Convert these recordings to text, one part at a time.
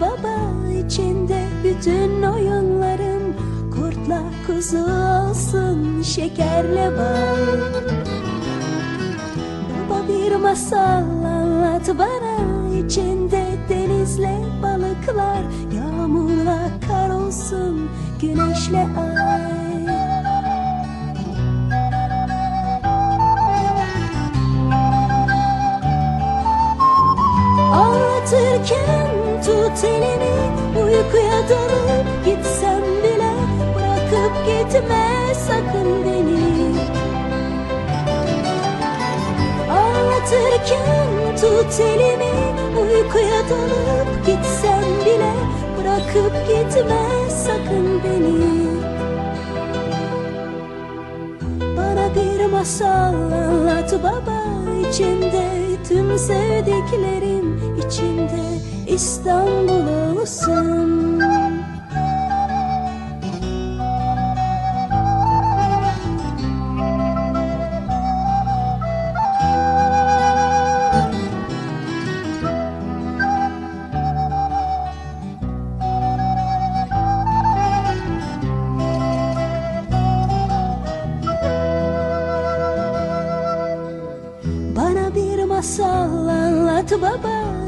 baba içinde bütün oyunların Kurtla kuzu olsun şekerle bal. Baba bir masal anlat bana içinde denizle balıklar Yağmurla kar olsun güneşle ay. Anlatırken tut elimi Uykuya dalıp gitsem bile Bırakıp gitme sakın beni. Anlatırken tut elimi Uykuya dalıp gitsem bile Bırakıp gitme sakın beni. Bana bir masal anlat baba içinde tüm sevdiklerim içinde İstanbul olsun. Bana bir masal anlat baba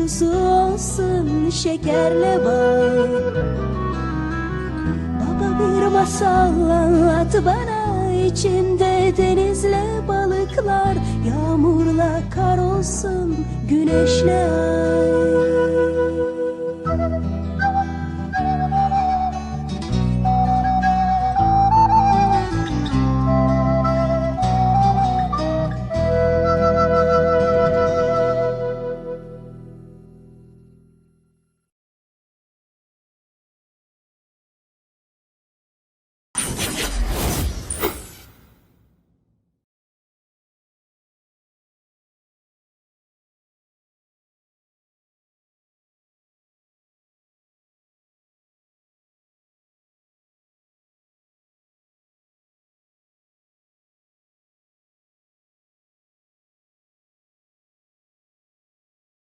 kuzu olsun şekerle bal Baba bir masal anlat bana içinde denizle balıklar Yağmurla kar olsun güneşle ay